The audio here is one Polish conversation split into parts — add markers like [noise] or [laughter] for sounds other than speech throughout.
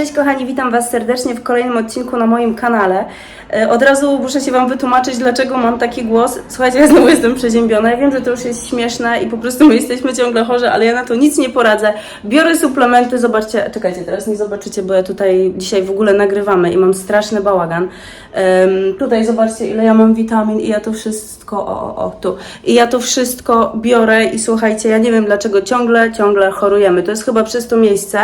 Cześć kochani, witam Was serdecznie w kolejnym odcinku na moim kanale. E, Od razu muszę się Wam wytłumaczyć, dlaczego mam taki głos. Słuchajcie, ja znowu jestem przeziębiona. Ja wiem, że to już jest śmieszne i po prostu my jesteśmy ciągle chorzy, ale ja na to nic nie poradzę. Biorę suplementy, zobaczcie, czekajcie, teraz nie zobaczycie, bo ja tutaj dzisiaj w ogóle nagrywamy i mam straszny bałagan. Em, tutaj zobaczcie, ile ja mam witamin i ja to wszystko, o, o, o, tu. I ja to wszystko biorę i słuchajcie, ja nie wiem dlaczego ciągle, ciągle chorujemy. To jest chyba przez to miejsce.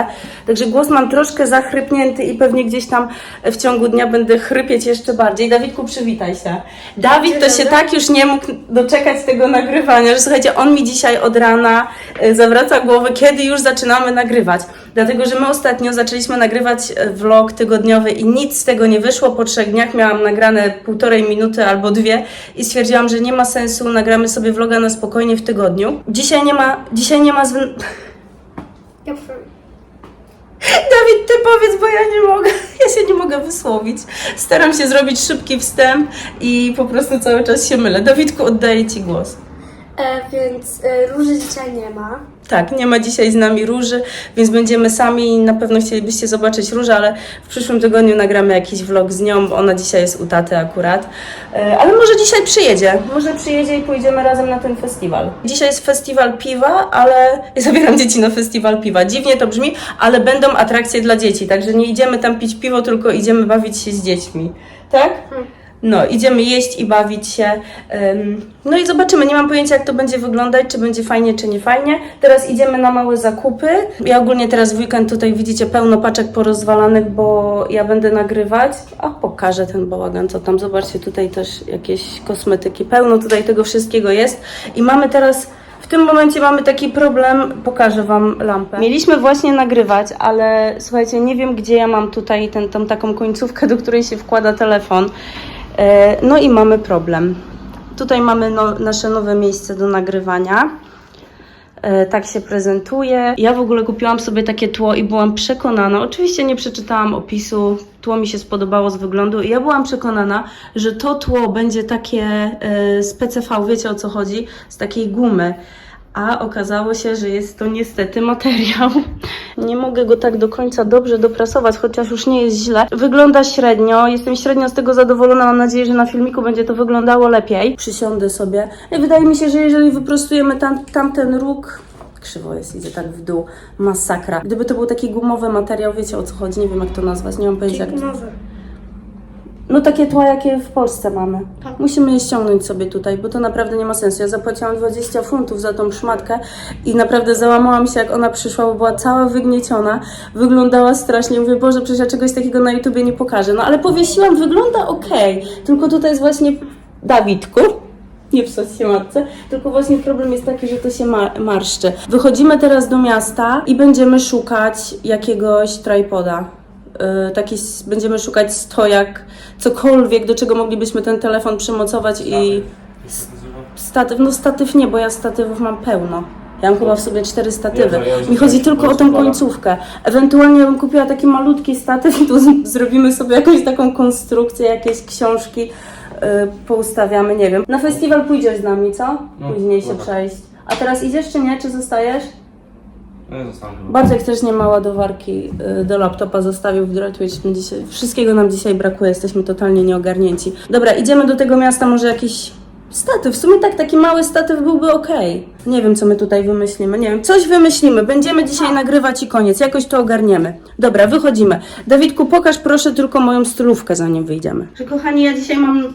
Także głos mam troszkę zachrypnięty i pewnie gdzieś tam w ciągu dnia będę chrypieć jeszcze bardziej. Dawidku, przywitaj się. Dawid to się tak już nie mógł doczekać tego nagrywania, że słuchajcie, on mi dzisiaj od rana e, zawraca głowę, kiedy już zaczynamy nagrywać. Dlatego, że my ostatnio zaczęliśmy nagrywać e, vlog tygodniowy i nic z tego nie wyszło. Po trzech dniach miałam nagrane półtorej minuty albo dwie i stwierdziłam, że nie ma sensu, nagramy sobie vloga na spokojnie w tygodniu. Dzisiaj nie ma, dzisiaj nie ma. Dawid, ty powiedz, bo ja nie mogę, ja się nie mogę wysłowić. Staram się zrobić szybki wstęp i po prostu cały czas się mylę. Dawidku, oddaję Ci głos. E, więc e, róży dzisiaj nie ma. Tak, nie ma dzisiaj z nami Róży, więc będziemy sami. Na pewno chcielibyście zobaczyć Różę, ale w przyszłym tygodniu nagramy jakiś vlog z nią, bo ona dzisiaj jest u taty akurat. E, Ale może dzisiaj przyjedzie. Może przyjedzie i pójdziemy razem na ten festiwal. Dzisiaj jest festiwal piwa, ale ja [laughs] zabieram dzieci na festiwal piwa. Dziwnie to brzmi, ale będą atrakcje dla dzieci, także nie idziemy tam pić piwo, tylko idziemy bawić się z dziećmi. Tak? No, idziemy jeść i bawić się. No i zobaczymy. Nie mam pojęcia, jak to będzie wyglądać, czy będzie fajnie, czy nie fajnie. Teraz idziemy na małe zakupy. Ja ogólnie teraz w weekend tutaj widzicie pełno paczek porozwalanych, bo ja będę nagrywać. A pokażę ten bałagan, co tam. Zobaczcie, tutaj też jakieś kosmetyki. Pełno tutaj tego wszystkiego jest. I mamy teraz. W tym momencie mamy taki problem, pokażę Wam lampę. Mieliśmy właśnie nagrywać, ale słuchajcie, nie wiem gdzie ja mam tutaj tą taką końcówkę, do której się wkłada telefon. E, No i mamy problem. Tutaj mamy no, nasze nowe miejsce do nagrywania. E, Tak się prezentuje. Ja w ogóle kupiłam sobie takie tło i byłam przekonana, oczywiście nie przeczytałam opisu, tło mi się spodobało z wyglądu i ja byłam przekonana, że to tło będzie takie e, z PCV, wiecie o co chodzi, z takiej gumy. A okazało się, że jest to niestety materiał. Nie mogę go tak do końca dobrze doprasować, chociaż już nie jest źle. Wygląda średnio, jestem średnio z tego zadowolona. Mam nadzieję, że na filmiku będzie to wyglądało lepiej. Przysiądę sobie. I wydaje mi się, że jeżeli wyprostujemy tam, tamten róg, krzywo jest, idzie tak w dół, masakra. Gdyby to był taki gumowy materiał, wiecie o co chodzi, nie wiem jak to nazwać, nie mam pojęcia jak to... No takie tła, jakie w Polsce mamy. Tak. Musimy je ściągnąć sobie tutaj, bo to naprawdę nie ma sensu. Ja zapłaciłam 20 funtów za tą szmatkę i naprawdę załamałam się, jak ona przyszła, bo była cała wygnieciona. Wyglądała strasznie. Mówię, Boże, przecież ja czegoś takiego na YouTubie nie pokażę. No ale powiesiłam, wygląda okej. Tylko tutaj jest właśnie Dawidku. Nie psuć się matce, tylko właśnie problem jest taki, że to się ma marszczy. Wychodzimy teraz do miasta i będziemy szukać jakiegoś tripoda. Yy, taki, będziemy szukać stojak, cokolwiek, do czego moglibyśmy ten telefon przymocować i statyw, no statyw nie, bo ja statywów mam pełno. Ja mam chyba w sobie cztery statywy. Mi chodzi tylko o tę końcówkę. Ewentualnie bym kupiła taki malutki statyw i tu zrobimy sobie jakąś taką konstrukcję, jakieś książki yy, poustawiamy, nie wiem. Na festiwal pójdziesz z nami, co? No, Później się dobra. przejść. A teraz idziesz czy nie? Czy zostajesz? No ja. Bartek też nie ma ładowarki y, do laptopa, zostawił w Droitwitch. My dzisiaj, wszystkiego nam dzisiaj brakuje, jesteśmy totalnie nieogarnięci. Dobra, idziemy do tego miasta, może jakiś statyw. W sumie tak, taki mały statyw byłby ok. Nie wiem, co my tutaj wymyślimy, nie wiem. Coś wymyślimy, będziemy dzisiaj nagrywać i koniec, jakoś to ogarniemy. Dobra, wychodzimy. Dawidku, pokaż proszę tylko moją stylówkę, zanim wyjdziemy. Że kochani, ja dzisiaj mam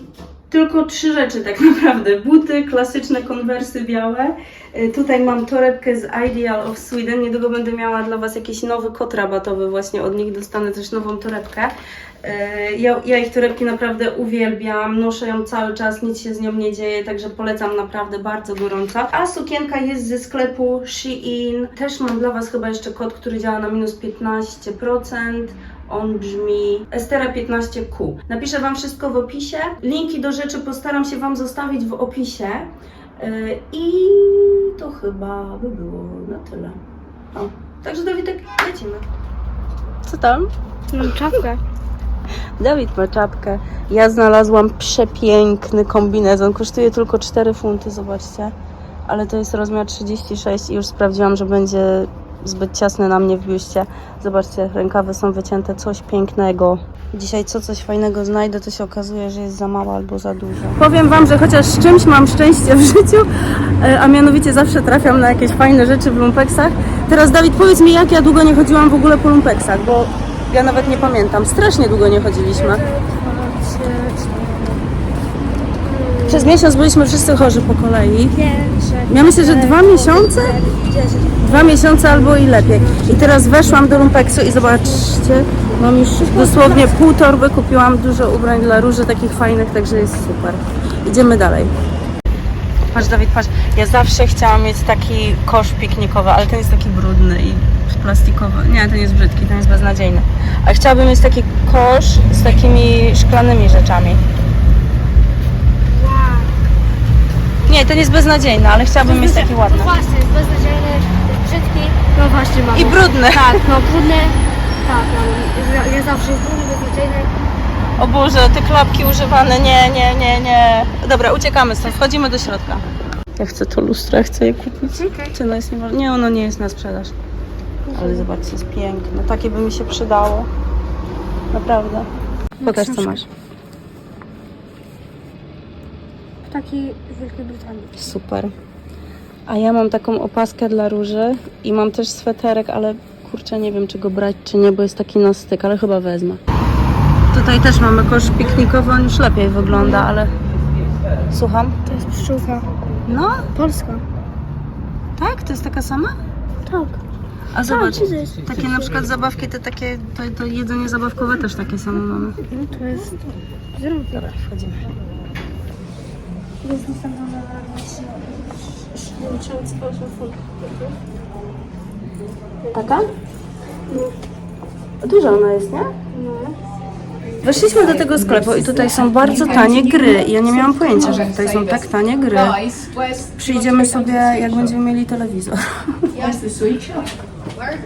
tylko trzy rzeczy tak [laughs] naprawdę. Buty, klasyczne konwersy białe. Y, Tutaj mam torebkę z Ideal of Sweden. Niedługo będę miała dla Was jakiś nowy kod rabatowy właśnie od nich. Dostanę też nową torebkę. Y, Ja, ja ich torebki naprawdę uwielbiam. Noszę ją cały czas, nic się z nią nie dzieje, także polecam naprawdę bardzo gorąco. A sukienka jest ze sklepu Shein. Też mam dla Was chyba jeszcze kod, który działa na minus 15%. On brzmi Estera 15Q. Napiszę Wam wszystko w opisie. Linki do rzeczy postaram się Wam zostawić w opisie. Yy, I to chyba by było na tyle. O, także Dawidek, lecimy. Co tam? Mam czapkę. [laughs] Dawid ma czapkę. Ja znalazłam przepiękny kombinezon. Kosztuje tylko 4 funty, zobaczcie. Ale to jest rozmiar 36 i już sprawdziłam, że będzie zbyt ciasny na mnie w biuście. Zobaczcie, rękawy są wycięte, coś pięknego. Dzisiaj co coś fajnego znajdę, to się okazuje, że jest za mało albo za dużo. Powiem Wam, że chociaż z czymś mam szczęście w życiu, e, a mianowicie zawsze trafiam na jakieś fajne rzeczy w lumpeksach. Teraz Dawid, powiedz mi, jak ja długo nie chodziłam w ogóle po lumpeksach, bo ja nawet nie pamiętam. Strasznie długo nie chodziliśmy. Przez miesiąc byliśmy wszyscy chorzy po kolei. Ja myślę, że dwa miesiące? Dwa miesiące albo i lepiej. I teraz weszłam do lumpeksu i zobaczcie, mam już dosłownie pół torby, kupiłam dużo ubrań dla róży takich fajnych, także jest super. Idziemy dalej. Patrz Dawid, patrz, ja zawsze chciałam mieć taki kosz piknikowy, ale ten jest taki brudny i plastikowy. Nie, ten jest brzydki, ten jest beznadziejny. A chciałabym mieć taki kosz z takimi szklanymi rzeczami. Nie, ten jest beznadziejny, ale chciałabym mieć taki ładny. No właśnie, jest beznadziejny, brzydki. No właśnie mam. I brudny. Tak, no [laughs] brudny. Tak, no, ja, zawsze jest brudny, beznadziejny. O Boże, te klapki używane, nie, nie, nie, nie. Dobra, uciekamy stąd, wchodzimy do środka. Ja chcę to lustro, ja chcę je kupić. Cena jest niemożliwa. Nie, ono nie jest na sprzedaż. Ale zobaczcie, jest piękne. Takie by mi się przydało. Naprawdę. Pokaż, co masz. Taki z Wielkiej Brytanii. Super. A ja mam taką opaskę dla róży i mam też sweterek, ale kurczę, nie wiem, czy go brać, czy nie, bo jest taki na styk, ale chyba wezmę. Tutaj też mamy kosz piknikowy, on już lepiej wygląda, ale... Słucham? To jest pszczółka. No, Polska. tak? To jest taka sama? Tak. A zobacz, to jest- takie na przykład zabawki, te takie, to, to jedzenie zabawkowe też takie same mamy. No to jest... Dobra, wchodzimy. Jest Taka? Duża ona jest, nie? Weszliśmy do tego sklepu i tutaj są bardzo tanie gry. I ja nie miałam pojęcia, że tutaj są tak tanie gry. Przyjdziemy sobie, jak będziemy mieli telewizor.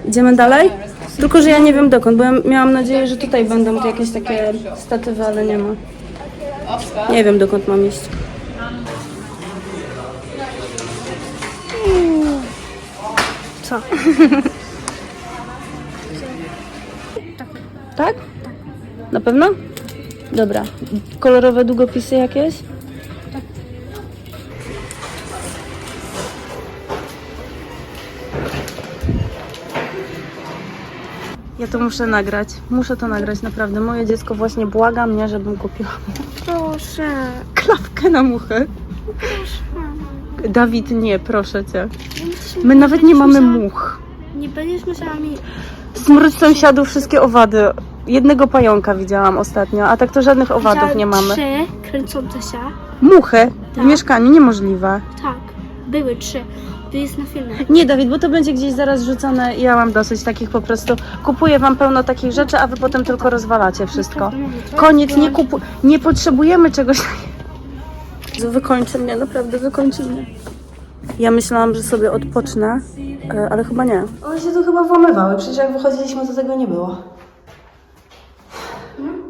Idziemy dalej? Tylko, że ja nie wiem dokąd, bo ja miałam nadzieję, że tutaj będą jakieś takie statywy, ale nie ma. Nie wiem dokąd mam iść. Co? [laughs] Tak? Na pewno? Dobra. Kolorowe długopisy jakieś? Ja to muszę nagrać. Muszę to nagrać, naprawdę. Moje dziecko właśnie błaga mnie, żebym kupiła Proszę. klapkę na muchę. Dawid, nie, proszę cię. My nawet nie mamy much. Nie będziesz musiała mi... Smród sąsiadów, wszystkie owady. Jednego pająka widziałam ostatnio, a tak to żadnych owadów nie mamy. Trzy kręcące się. Muchę w Tak. mieszkaniu, niemożliwe. Tak. Były trzy. To jest na filmie. Nie, Dawid, bo to będzie gdzieś zaraz rzucone. Ja mam dosyć takich po prostu. Kupuję wam pełno takich rzeczy, a wy potem tylko rozwalacie wszystko. Koniec, nie kupu... Nie potrzebujemy czegoś takiego. [laughs] Wykończy mnie, naprawdę wykończy mnie. Ja myślałam, że sobie odpocznę, e, ale chyba nie. One się tu chyba włamywały, przecież jak wychodziliśmy, to tego nie było.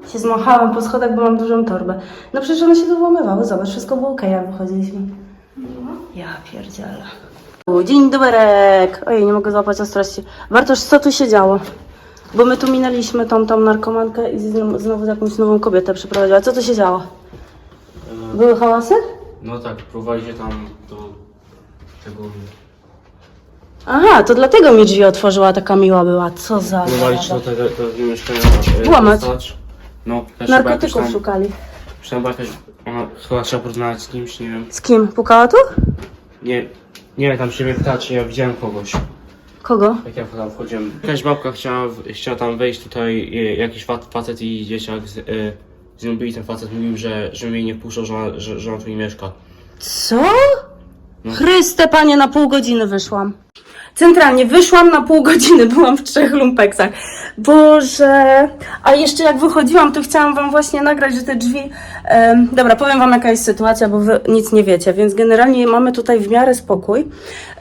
Się zmachałam po schodach, bo mam dużą torbę. No przecież one się tu włamywały, zobacz, wszystko było okej, jak wychodziliśmy. Ja pierdzielę. Dzień doberek! Ojej, nie mogę złapać ostrości. Wartość, co tu się działo? Bo my tu minęliśmy tą, tą narkomankę i znowu, znowu jakąś nową kobietę przyprowadziła. Co tu się działo? Były hałasy? No tak, próbowali się tam do Aha, to dlatego mi drzwi otworzyła, taka miła była. Co za... Próbowali do tego, do tego mieszkania e, Włamać. dostać. No, też chyba jakoś Narkotyków tam... szukali. Chyba jakaś... Ona chyba trzeba porozmawiać z kimś, nie wiem. Z kim? Pukała tu? Nie, nie, tam się mnie pytacie, ja widziałem kogoś. Kogo? Jak ja tam wchodziłem. Jakaś babka chciała, w- chciała tam wejść tutaj, e, jakiś fa- facet i dzieciak z, e, z nią byli, ten facet mówił, że, że mnie nie puszczą, że ona, że, że ona tu nie mieszka. Co? Chryste, panie, na pół godziny wyszłam. Centralnie wyszłam na pół godziny, [laughs] byłam w trzech lumpeksach. Boże. A jeszcze jak wychodziłam, to chciałam wam właśnie nagrać, że te drzwi... em, dobra, powiem wam jaka jest sytuacja, bo wy nic nie wiecie, więc generalnie mamy tutaj w miarę spokój.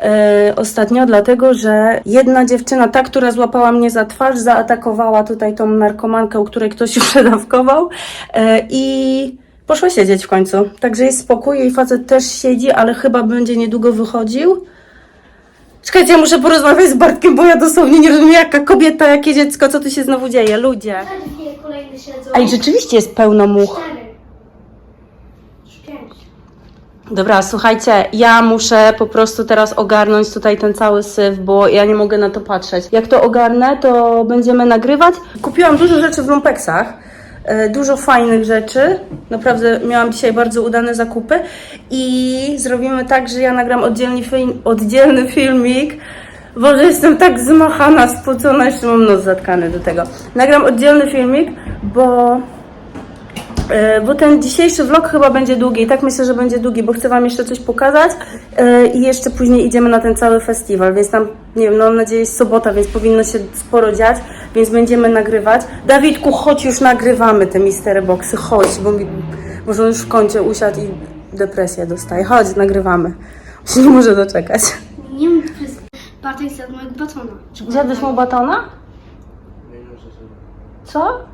E, ostatnio dlatego, że jedna dziewczyna, ta, która złapała mnie za twarz, zaatakowała tutaj tą narkomankę, u której ktoś już [laughs] przedawkował e, i poszła siedzieć w końcu. Także jest spokój, jej facet też siedzi, ale chyba będzie niedługo wychodził. Czekajcie, ja muszę porozmawiać z Bartkiem, bo ja dosłownie nie rozumiem, jaka kobieta, jakie dziecko, co tu się znowu dzieje, ludzie. A i rzeczywiście jest pełno much. Dobra, słuchajcie, ja muszę po prostu teraz ogarnąć tutaj ten cały syf, bo ja nie mogę na to patrzeć. Jak to ogarnę, to będziemy nagrywać. Kupiłam dużo rzeczy w lumpeksach. E, Dużo fajnych rzeczy. Naprawdę miałam dzisiaj bardzo udane zakupy. I zrobimy tak, że ja nagram oddzielny, film, oddzielny filmik. Boże, jestem tak zmachana, spocona, jeszcze mam nos zatkany do tego. Nagram oddzielny filmik, bo Bo ten dzisiejszy vlog chyba będzie długi. I tak myślę, że będzie długi, bo chcę Wam jeszcze coś pokazać e, i jeszcze później idziemy na ten cały festiwal, więc tam, nie wiem, no mam nadzieję jest sobota, więc powinno się sporo dziać, więc będziemy nagrywać. Dawidku, chodź już nagrywamy te mistery boxy, chodź, bo, mi, bo on już w kącie usiadł i depresję dostaje. Chodź, nagrywamy. Się nie może doczekać. Nie wiem, to jest Bartek zjadł mojego batona. Zjadłeś mu batona? Co?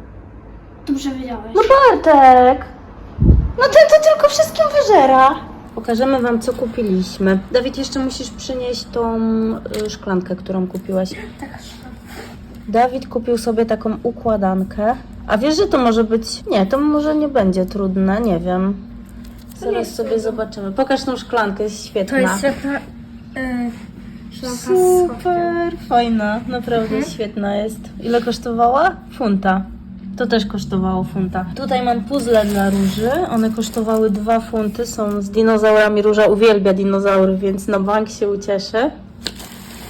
Dobrze wiedziałeś. No Bartek! No ten to tylko wszystkim wyżera. Pokażemy wam, co kupiliśmy. Dawid, jeszcze musisz przynieść tą y, szklankę, którą kupiłaś. Dawid kupił sobie taką układankę. A wiesz, że to może być... Nie, to może nie będzie trudne, nie wiem. Zaraz sobie zobaczymy. Pokaż tą szklankę, jest świetna. To jest świetna... Yy, z słodkiem. Super, fajna, naprawdę świetna jest. Ile kosztowała? Funta. To też kosztowało funta. Tutaj mam puzzle dla róży. One kosztowały 2 funty. Są z dinozaurami. Róża uwielbia dinozaury, więc na bank się ucieszy.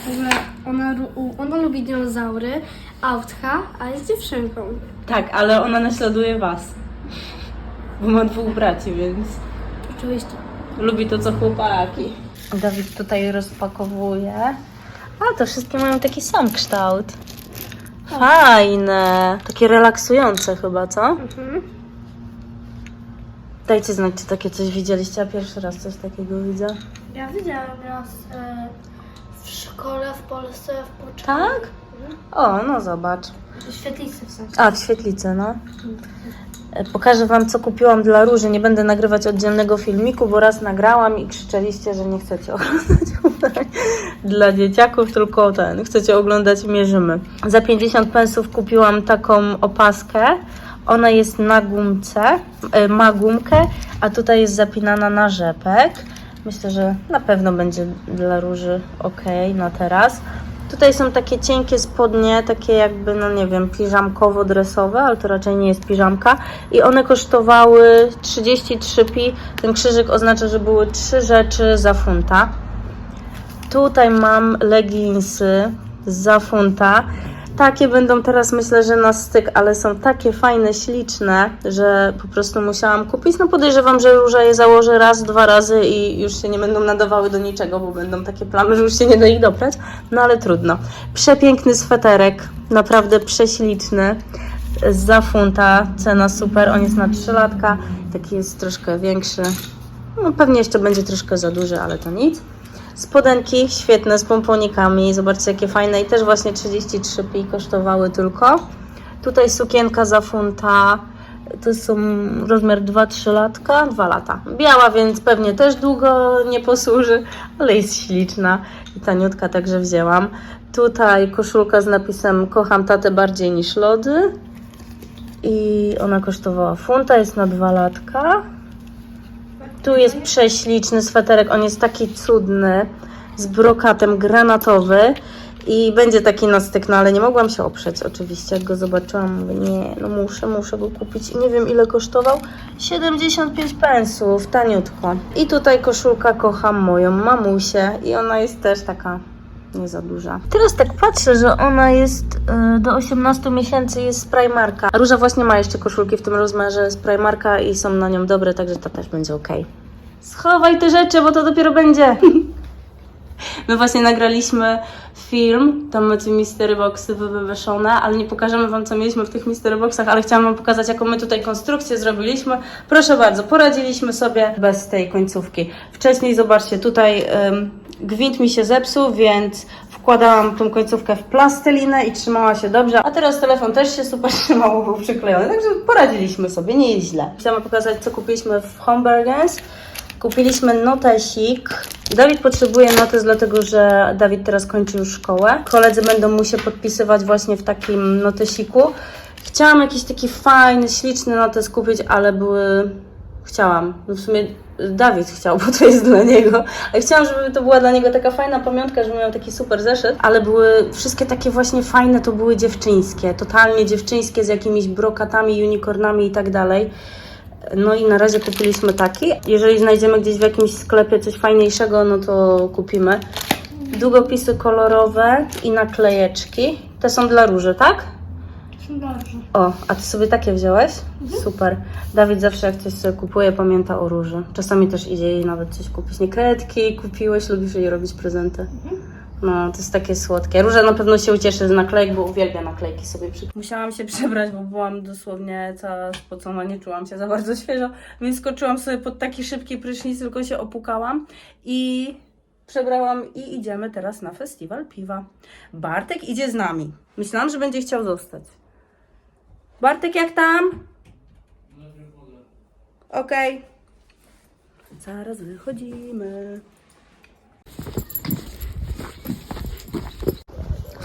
W ogóle ona, ona lubi dinozaury, autka, a jest dziewczynką. Tak, ale ona naśladuje was. Bo ma dwóch braci, więc Oczywiście. lubi to, co chłopaki. Dawid tutaj rozpakowuje. A, to wszystkie mają taki sam kształt. Fajne. Takie relaksujące chyba, co? Mhm. Dajcie znać, czy takie coś widzieliście. Ja pierwszy raz coś takiego widzę. Ja widziałam raz e, w szkole w Polsce w początku. Tak? O, no zobacz. W świetlicy w sensie. A, w świetlicy, no. E, Pokażę Wam, co kupiłam dla Róży. Nie będę nagrywać oddzielnego filmiku, bo raz nagrałam i krzyczeliście, że nie chcecie [laughs] oglądać dla dzieciaków, tylko ten, chcecie oglądać Mierzymy. Za 50 pensów kupiłam taką opaskę. Ona jest na gumce, e, ma gumkę, a tutaj jest zapinana na rzepek. Myślę, że na pewno będzie dla Róży ok na teraz. Tutaj są takie cienkie spodnie, takie jakby, no nie wiem, piżamkowo-dresowe, ale to raczej nie jest piżamka. I one kosztowały 33 pi. Ten krzyżyk oznacza, że były trzy rzeczy za funta. Tutaj mam leginsy za funta. Takie będą teraz myślę, że na styk, ale są takie fajne, śliczne, że po prostu musiałam kupić. No podejrzewam, że róża je założy raz, dwa razy i już się nie będą nadawały do niczego, bo będą takie plamy, że już się nie da ich doprać. No ale trudno. Przepiękny sweterek, naprawdę prześliczny. Za funta, cena super, on jest na 3 latka, taki jest troszkę większy. No pewnie jeszcze będzie troszkę za duży, ale to nic. Spodenki świetne z pomponikami. Zobaczcie jakie fajne i też właśnie 33 pi kosztowały tylko. Tutaj sukienka za funta. To są rozmiar 2-3 latka, 2 lata. Biała, więc pewnie też długo nie posłuży, ale jest śliczna i taniutka także wzięłam. Tutaj koszulka z napisem kocham tatę bardziej niż lody. I ona kosztowała funta, jest na 2 latka. Tu jest prześliczny sweterek, on jest taki cudny, z brokatem granatowy i będzie taki na styk, no ale nie mogłam się oprzeć oczywiście, jak go zobaczyłam, nie, no muszę, muszę go kupić i nie wiem ile kosztował, 75 pensów, taniutko. I tutaj koszulka kocham moją mamusię i ona jest też taka nie za duża. Teraz tak patrzę, że ona jest y, do 18 miesięcy jest z Primarka. A Róża właśnie ma jeszcze koszulki w tym rozmiarze z Primarka i są na nią dobre, także to też będzie ok. Schowaj te rzeczy, bo to dopiero będzie. [laughs] My właśnie nagraliśmy film, tam macie mystery boxy wywyszone, ale nie pokażemy wam co mieliśmy w tych mystery boxach, ale chciałam wam pokazać jaką my tutaj konstrukcję zrobiliśmy. Proszę bardzo, poradziliśmy sobie bez tej końcówki. Wcześniej zobaczcie, tutaj ym, gwint mi się zepsuł, więc wkładałam tą końcówkę w plastelinę i trzymała się dobrze, a teraz telefon też się super [laughs] trzymał, był przyklejony, także poradziliśmy sobie, nie jest źle. Chciałam pokazać co kupiliśmy w Hombergens. Kupiliśmy notesik. Dawid potrzebuje notes, dlatego że Dawid teraz kończy już szkołę. Koledzy będą mu się podpisywać właśnie w takim notesiku. Chciałam jakiś taki fajny, śliczny notes kupić, ale były... Chciałam. No w sumie Dawid chciał, bo to jest dla niego. Ale chciałam, żeby to była dla niego taka fajna pamiątka, żeby miał taki super zeszyt, ale były wszystkie takie właśnie fajne, to były dziewczyńskie. Totalnie dziewczyńskie z jakimiś brokatami, unicornami i tak dalej. No i na razie kupiliśmy taki. Jeżeli znajdziemy gdzieś w jakimś sklepie coś fajniejszego, no to kupimy. Długopisy kolorowe i naklejeczki. Te są dla róży, tak? Dobrze. O, a ty sobie takie wziąłeś? Super. Dawid zawsze jak coś sobie kupuje, pamięta o róży. Czasami też idzie jej nawet coś kupić. Nie kredki kupiłeś, lubisz jej robić prezenty. No, to jest takie słodkie. Róża na pewno się ucieszy z naklejek, bo uwielbia naklejki sobie przy... Musiałam się przebrać, bo byłam dosłownie cała spocona, nie czułam się za bardzo świeżo, więc skoczyłam sobie pod taki szybki prysznic, tylko się opukałam i przebrałam i idziemy teraz na festiwal piwa. Bartek idzie z nami. Myślałam, że będzie chciał zostać. Bartek, jak tam? Okej. Zaraz wychodzimy.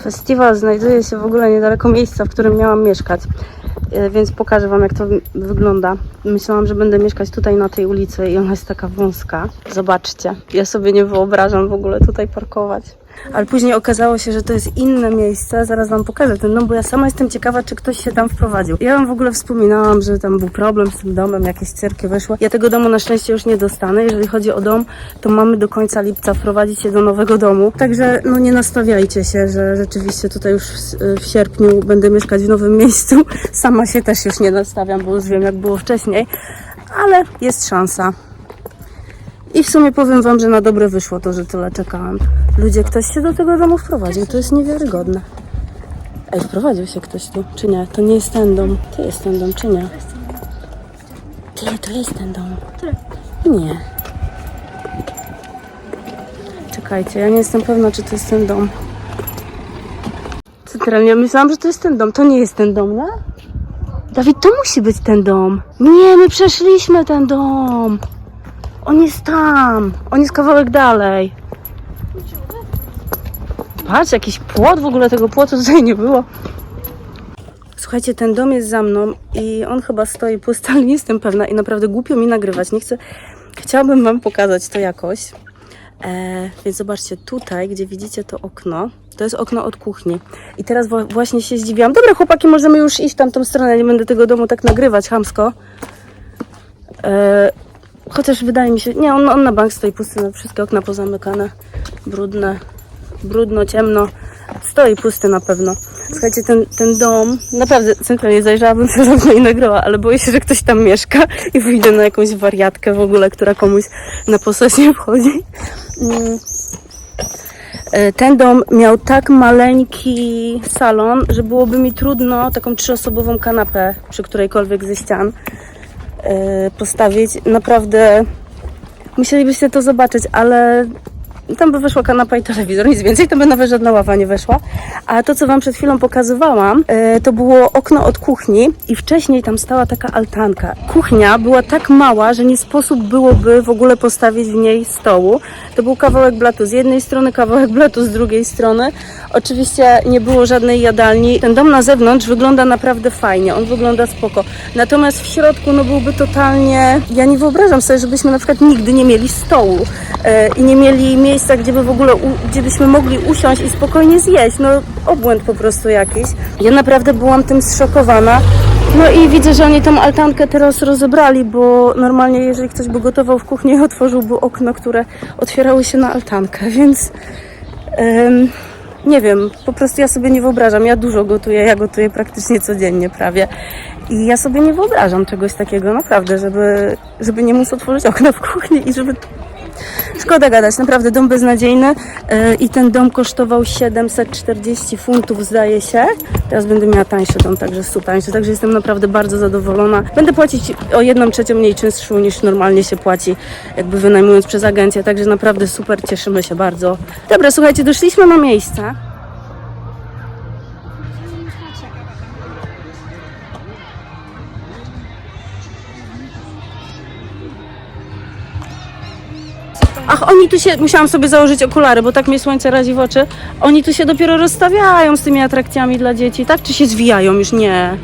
Festiwal znajduje się w ogóle niedaleko miejsca, w którym miałam mieszkać, E, więc pokażę Wam, jak to wy- wygląda. Myślałam, że będę mieszkać tutaj na tej ulicy i ona jest taka wąska. Zobaczcie, ja sobie nie wyobrażam w ogóle tutaj parkować. Ale później okazało się, że to jest inne miejsce. Zaraz Wam pokażę ten dom, bo ja sama jestem ciekawa, czy ktoś się tam wprowadził. Ja Wam w ogóle wspominałam, że tam był problem z tym domem, jakieś cyrki weszły. Ja tego domu na szczęście już nie dostanę. Jeżeli chodzi o dom, to mamy do końca lipca wprowadzić się do nowego domu. Także no nie nastawiajcie się, że rzeczywiście tutaj już w sierpniu będę mieszkać w nowym miejscu. [laughs] Sama się też już nie nastawiam, bo już wiem jak było wcześniej. Ale jest szansa. I w sumie powiem wam, że na dobre wyszło to, że tyle czekałam. Ludzie, ktoś się do tego domu wprowadził, to jest niewiarygodne. Ej, wprowadził się ktoś tu, czy nie? To nie jest ten dom. To jest ten dom, czy nie? Ty, to jest ten dom. Nie. Czekajcie, ja nie jestem pewna, czy to jest ten dom. Centralnie myślałam, że to jest ten dom. To nie jest ten dom, nie? Dawid, to musi być ten dom. Nie, my przeszliśmy ten dom. On jest tam. On jest kawałek dalej. Patrz, jakiś płot, w ogóle tego płotu tutaj nie było. Słuchajcie, ten dom jest za mną i on chyba stoi pusty, ale nie jestem pewna i naprawdę głupio mi nagrywać. Nie chcę. Chciałabym Wam pokazać to jakoś. E, więc zobaczcie, tutaj, gdzie widzicie to okno, to jest okno od kuchni. I teraz właśnie się zdziwiłam. Dobra, chłopaki, możemy już iść tamtą stronę. Nie będę tego domu tak nagrywać, hamsko. E, chociaż wydaje mi się, nie, on, on na bank stoi pusty, no, wszystkie okna pozamykane, brudne, brudno, ciemno. Stoi pusty na pewno. Słuchajcie, ten, ten dom, naprawdę centralnie zajrzałabym przez okno i nagrała, ale boję się, że ktoś tam mieszka i wyjdę na jakąś wariatkę w ogóle, która komuś na posesję wchodzi. Mm. E, Ten dom miał tak maleńki salon, że byłoby mi trudno taką trzyosobową kanapę przy którejkolwiek ze ścian postawić. Naprawdę musielibyście to zobaczyć, ale tam by weszła kanapa i telewizor, nic więcej, tam by nawet żadna ława nie weszła. A to, co Wam przed chwilą pokazywałam, e, to było okno od kuchni i wcześniej tam stała taka altanka. Kuchnia była tak mała, że nie sposób byłoby w ogóle postawić w niej stołu. To był kawałek blatu z jednej strony, kawałek blatu z drugiej strony. Oczywiście nie było żadnej jadalni. Ten dom na zewnątrz wygląda naprawdę fajnie, on wygląda spoko. Natomiast w środku no byłby totalnie... Ja nie wyobrażam sobie, żebyśmy na przykład nigdy nie mieli stołu e, i nie mieli miejsca, gdzie by w ogóle, gdzie byśmy mogli usiąść i spokojnie zjeść. No obłęd po prostu jakiś. Ja naprawdę byłam tym zszokowana. No i widzę, że oni tą altankę teraz rozebrali, bo normalnie jeżeli ktoś by gotował w kuchni, [laughs] otworzyłby okno, które otwierały się na altankę, więc... nie wiem, po prostu ja sobie nie wyobrażam. Ja dużo gotuję, ja gotuję praktycznie codziennie prawie. I ja sobie nie wyobrażam czegoś takiego, naprawdę, żeby, żeby nie móc otworzyć okna w kuchni i żeby. Szkoda gadać, naprawdę dom beznadziejny yy, i ten dom kosztował 740 funtów, zdaje się. Teraz będę miała tańszy dom, także super tańszy, także jestem naprawdę bardzo zadowolona. Będę płacić o jedną trzecią mniej czynszą niż normalnie się płaci, jakby wynajmując przez agencję, także naprawdę super, cieszymy się bardzo. Dobra, słuchajcie, doszliśmy na miejsce. Ach, oni tu się, musiałam sobie założyć okulary, bo tak mnie słońce razi w oczy. Oni tu się dopiero rozstawiają z tymi atrakcjami dla dzieci, tak? Czy się zwijają już? Nie.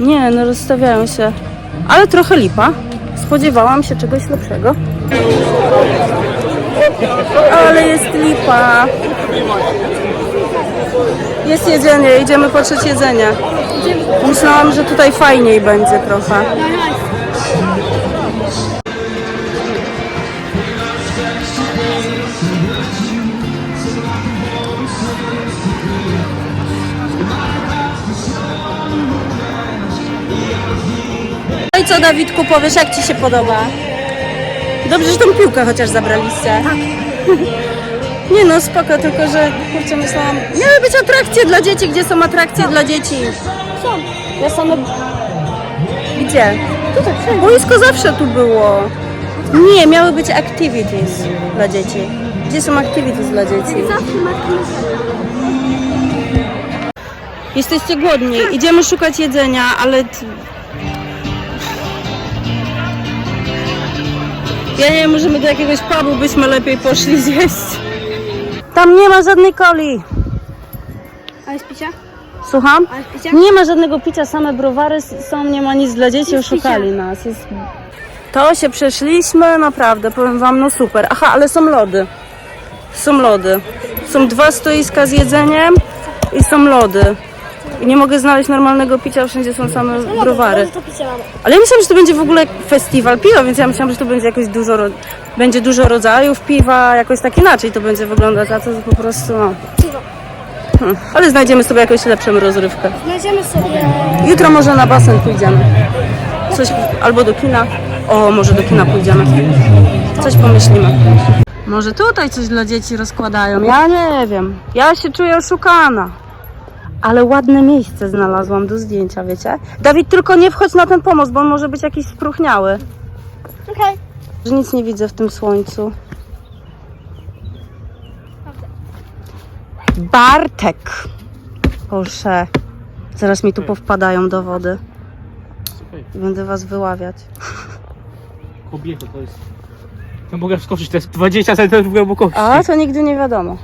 Nie, no rozstawiają się. Ale trochę lipa. Spodziewałam się czegoś lepszego. Ale jest lipa. Jest jedzenie, idziemy patrzeć jedzenie. Myślałam, że tutaj fajniej będzie trochę. No co Dawidku powiesz, jak Ci się podoba? Dobrze, że tą piłkę chociaż zabraliście. Tak. [laughs] Nie no, spoko, tylko że kurczę myślałam, miały być atrakcje dla dzieci, gdzie są atrakcje dla dzieci? Są. Ja same... Gdzie? Tutaj, Boisko zawsze tu było. Nie, miały być activities dla dzieci. Gdzie są activities dla dzieci? Zawsze ma Jesteście głodni, idziemy szukać jedzenia, ale... Ja nie wiem, możemy do jakiegoś pubu byśmy lepiej poszli [laughs] zjeść. Tam nie ma żadnej coli. A jest picia? Słucham? A jest picia? Nie ma żadnego picia, same browary są, nie ma nic dla dzieci, oszukali nas. Jest... To się przeszliśmy, naprawdę, powiem wam, no super. Aha, ale są lody. Są lody. Są dwa stoiska z jedzeniem i są lody. I nie mogę znaleźć normalnego picia, wszędzie są same browary. picie mamy. Ale ja myślałam, że to będzie w ogóle festiwal piwa, więc ja myślałam, że to będzie jakoś dużo, będzie dużo rodzajów piwa, jakoś tak inaczej to będzie wyglądać, a to po prostu no. Hmm. Ale znajdziemy sobie jakąś lepszą rozrywkę. Znajdziemy sobie... Jutro może na basen pójdziemy. Coś, albo do kina. O, może do kina pójdziemy. Coś pomyślimy. Może tutaj coś dla dzieci rozkładają. Ja nie wiem. Ja się czuję oszukana. Ale ładne miejsce znalazłam do zdjęcia, wiecie? Dawid, tylko nie wchodź na ten pomost, bo on może być jakiś spróchniały. Okej. Że nic nie widzę w tym słońcu. Bartek. Proszę. Zaraz mi tu powpadają do wody. Słuchaj, Będę was wyławiać. kobieta to jest... No mogę wskoczyć, to jest 20 cm głębokości. A to nigdy nie wiadomo.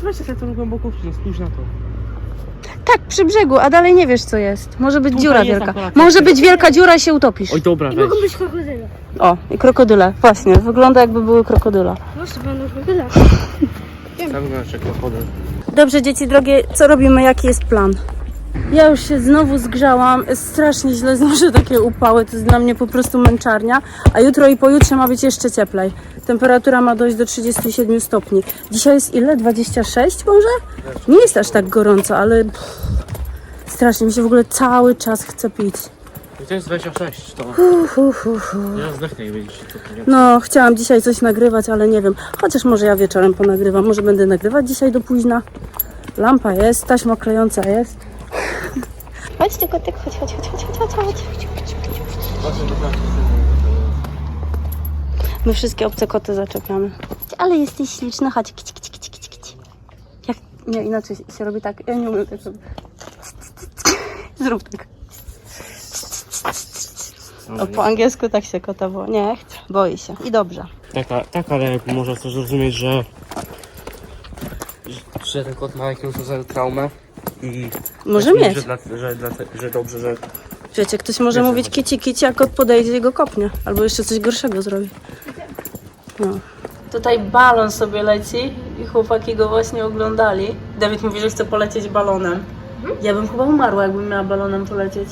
20 cm głębokości, no spójrz na to. Tak, przy brzegu, a dalej nie wiesz co jest. Może być Tutaj dziura jest wielka. akurat Może być wielka dziura i się utopisz. Oj dobra, I weź. mogą być krokodyle. O, i krokodyle. Właśnie, wygląda jakby były krokodyle. Może będą krokodyle. Tak wygląda jak krokodyl. Dobrze, dzieci drogie, co robimy? Jaki jest plan? Ja już się znowu zgrzałam. Strasznie źle znoszę takie upały. To jest dla mnie po prostu męczarnia. A jutro i pojutrze ma być jeszcze cieplej. Temperatura ma dojść do 37 stopni. Dzisiaj jest ile? 26 może? Nie jest aż tak gorąco, ale pff, strasznie mi się w ogóle cały czas chce pić. I to jest 26, to... Ja zdechnę i będziesz się to nie No, chciałam dzisiaj coś nagrywać, ale nie wiem. Chociaż może ja wieczorem ponagrywam. Może będę nagrywać dzisiaj do późna. Lampa jest, taśma klejąca jest. [laughs] Chodź tylko tak, chodź, chodź, chodź, chodź, chodź, chodź, chodź. My wszystkie obce koty zaczepiamy. Ale jesteś śliczna, chodź, kici, kici, kici, kici, kici. Jak, nie, inaczej się robi tak. Ja nie umiem tak robić. Zrób tak. O, po angielsku tak się kota bo Nie, chcę. Boi się. I dobrze. Tak, tak, ale można też zrozumieć, że... Że ten kot ma jakąś rodzaju traumę i... Może myślę, mieć. Że, dla, że, dla, że dobrze, że... Wiecie, ktoś może Wiesz, mówić że- kici kici, a kot podejdzie i go kopnie. Albo jeszcze coś gorszego zrobi. No. Tutaj balon sobie leci i chłopaki go właśnie oglądali. Dawid mówi, że chce polecieć balonem. Ja bym chyba umarła, jakbym miała balonem polecieć.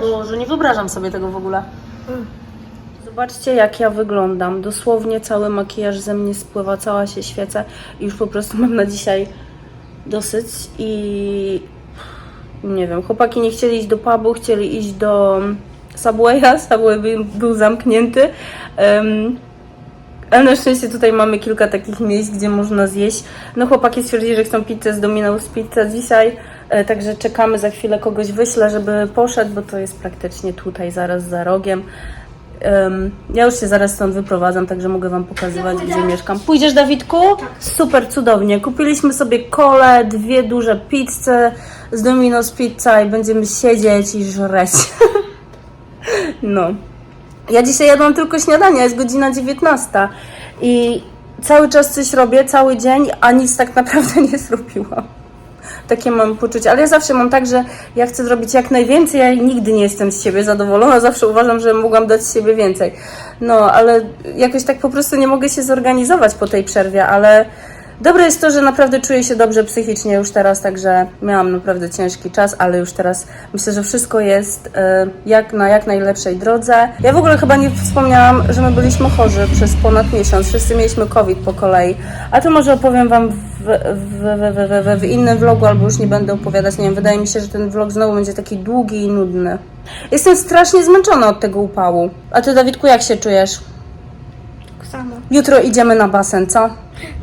Boże, nie wyobrażam sobie tego w ogóle. Zobaczcie, jak ja wyglądam. Dosłownie cały makijaż ze mnie spływa, cała się świecę i już po prostu mam na dzisiaj dosyć i nie wiem, chłopaki nie chcieli iść do pubu, chcieli iść do Subwaya, [laughs] Subway by- był zamknięty. Em, ale na szczęście tutaj mamy kilka takich miejsc, gdzie można zjeść. No chłopaki stwierdzili, że chcą pizzę z Domino's Pizza dzisiaj, e, także czekamy, za chwilę kogoś wyślę, żeby poszedł, bo to jest praktycznie tutaj, zaraz za rogiem. Em, ja już się zaraz stąd wyprowadzam, także mogę Wam pokazywać, gdzie mieszkam. Pójdziesz, Dawidku? Super, cudownie. Kupiliśmy sobie kole, dwie duże pizze z Domino's Pizza i będziemy siedzieć i żreć. [laughs] no. Ja dzisiaj jadłam tylko śniadanie, jest godzina 19 i cały czas coś robię, cały dzień, a nic tak naprawdę [laughs] nie zrobiłam. Takie mam poczucie, ale ja zawsze mam tak, że ja chcę zrobić jak najwięcej, ja nigdy nie jestem z siebie zadowolona, [laughs] zawsze uważam, że mogłam dać z siebie więcej. No, ale jakoś tak po prostu nie mogę się zorganizować po tej przerwie, ale dobre jest to, że naprawdę czuję się dobrze psychicznie już teraz, także miałam naprawdę ciężki czas, ale już teraz myślę, że wszystko jest e, jak na jak najlepszej drodze. Ja w ogóle chyba nie wspomniałam, że my byliśmy chorzy przez ponad miesiąc, wszyscy mieliśmy COVID po kolei, a to może opowiem Wam w, w, w, w, w, w innym vlogu, albo już nie będę opowiadać, nie wiem, wydaje mi się, że ten vlog znowu będzie taki długi i nudny. Jestem strasznie zmęczona od tego upału. A Ty, Dawidku, jak się czujesz? Tak samo. Jutro idziemy na basen, co?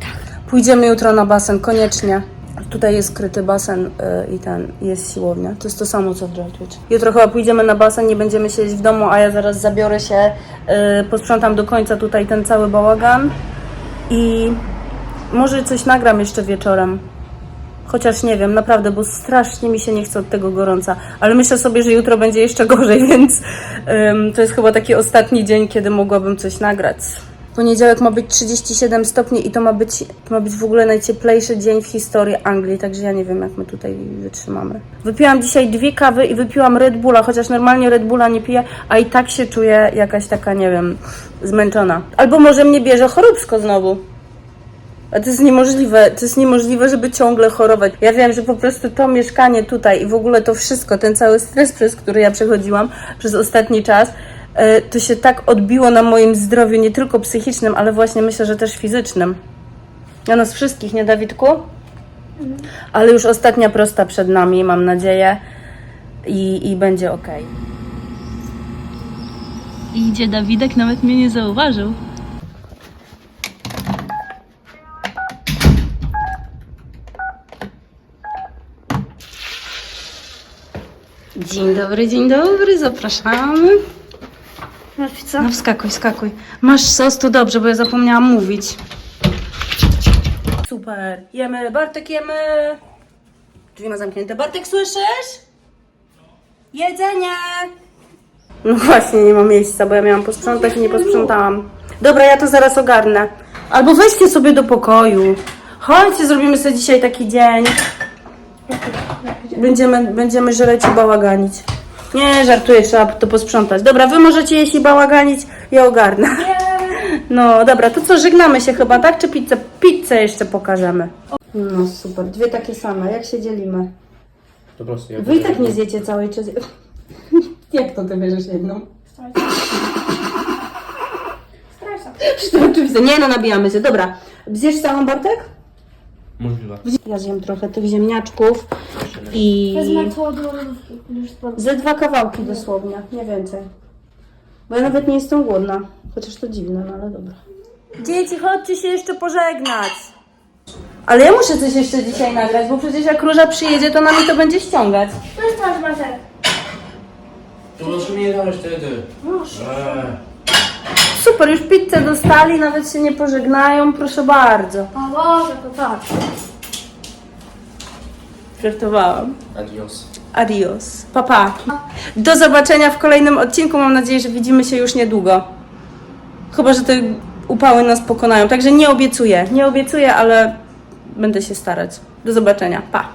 Tak. Pójdziemy jutro na basen, koniecznie. Tutaj jest skryty basen y, i ten, jest siłownia. To jest to samo, co w Droitwich. Jutro chyba pójdziemy na basen, nie będziemy siedzieć w domu, a ja zaraz zabiorę się, y, posprzątam do końca tutaj ten cały bałagan i może coś nagram jeszcze wieczorem. Chociaż nie wiem, naprawdę, bo strasznie mi się nie chce od tego gorąca. Ale myślę sobie, że jutro będzie jeszcze gorzej, [laughs] więc ym, to jest chyba taki ostatni dzień, kiedy mogłabym coś nagrać. Poniedziałek ma być 37 stopni i to ma być, to ma być w ogóle najcieplejszy dzień w historii Anglii, także ja nie wiem, jak my tutaj wytrzymamy. Wypiłam dzisiaj dwie kawy i wypiłam Red Bulla, chociaż normalnie Red Bulla nie piję, a i tak się czuję jakaś taka, nie wiem, zmęczona. Albo może mnie bierze choróbsko znowu. A to jest niemożliwe, to jest niemożliwe, żeby ciągle chorować. Ja wiem, że po prostu to mieszkanie tutaj i w ogóle to wszystko, ten cały stres, przez który ja przechodziłam przez ostatni czas, to się tak odbiło na moim zdrowiu, nie tylko psychicznym, ale właśnie myślę, że też fizycznym. Na nas wszystkich, nie Dawidku? Ale już ostatnia prosta przed nami, mam nadzieję, i, i będzie ok. Idzie Dawidek, nawet mnie nie zauważył. Dzień dobry, dzień dobry, zapraszamy. Masz? No wskakuj, skakuj. Masz sos, to dobrze, bo ja zapomniałam mówić. Super. Jemy, Bartek, jemy. Drzwi ma zamknięte. Bartek, słyszysz? Jedzenie. No właśnie, nie ma miejsca, bo ja miałam posprzątać i nie posprzątałam. Dobra, ja to zaraz ogarnę. Albo weźcie sobie do pokoju. Chodźcie, zrobimy sobie dzisiaj taki dzień. Będziemy, będziemy żreć i bałaganić. Nie, żartuję, trzeba to posprzątać. Dobra, wy możecie jeśli bałaganić, ja ogarnę. No dobra, to co, żegnamy się chyba, tak? Czy pizzę? Pizzę jeszcze pokażemy. No super, dwie takie same. Jak się dzielimy? Po prostu jak Wy i tak nie zjecie całej czy... [laughs] Jak to ty bierzesz jedną? Strajsa. [laughs] Oczywiście, nie no, nabijamy się. Dobra, zjesz całą Bartek? Możliwe. Ja zjem trochę tych ziemniaczków i... Wezmę. Już. Ze dwa kawałki dosłownie, nie więcej. Bo ja nawet nie jestem głodna. Chociaż to dziwne, no ale dobra. Dzieci, chodźcie się jeszcze pożegnać. Ale ja muszę coś jeszcze dzisiaj nagrać, bo przecież jak Róża przyjedzie, to na mnie to będzie ściągać. To jest nasz basen. To dałeś wtedy. Eee. Super, już pizzę dostali, nawet się nie pożegnają, proszę bardzo. O Boże, to tak. Żartowałam. Adios. Adios. Papaki. Do zobaczenia w kolejnym odcinku. Mam nadzieję, że widzimy się już niedługo. Chyba, że te upały nas pokonają. Także nie obiecuję. Nie obiecuję, ale będę się starać. Do zobaczenia. Pa.